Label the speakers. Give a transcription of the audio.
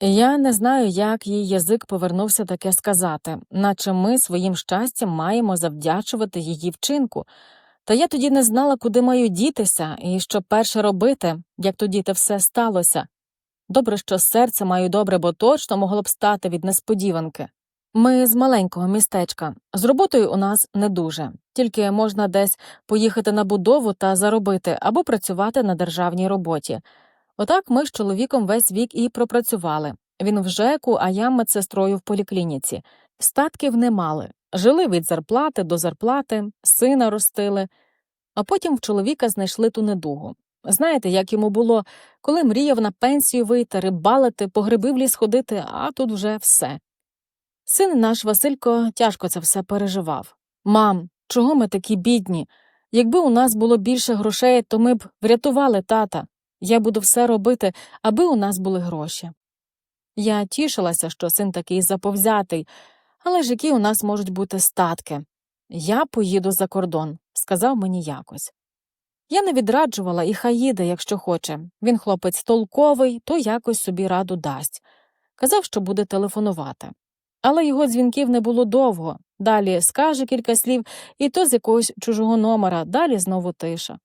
Speaker 1: Я не знаю, як їй язик повернувся таке сказати, наче ми своїм щастям маємо завдячувати її вчинку. Та я тоді не знала, куди маю дітися і що перше робити, як тоді те все сталося. Добре, що серце маю добре, бо точно могло б стати від несподіванки. Ми з маленького містечка. З роботою у нас не дуже, тільки можна десь поїхати на будову та заробити або працювати на державній роботі. Отак ми з чоловіком весь вік і пропрацювали. Він в ЖЕКу, а я медсестрою в поліклініці. Статків не мали. Жили від зарплати до зарплати, сина ростили, а потім в чоловіка знайшли ту недугу. Знаєте, як йому було, коли мріяв на пенсію вийти, рибалити, по гриби в ліс ходити, а тут вже все. Син наш Василько тяжко це все переживав. Мам, чого ми такі бідні? Якби у нас було більше грошей, то ми б врятували тата. Я буду все робити, аби у нас були гроші. Я тішилася, що син такий заповзятий, але ж які у нас можуть бути статки. Я поїду за кордон, сказав мені якось. Я не відраджувала і хай їде, якщо хоче. Він хлопець толковий, то якось собі раду дасть. Казав, що буде телефонувати. Але його дзвінків не було довго. Далі скаже кілька слів, і то з якогось чужого номера, далі знову тиша.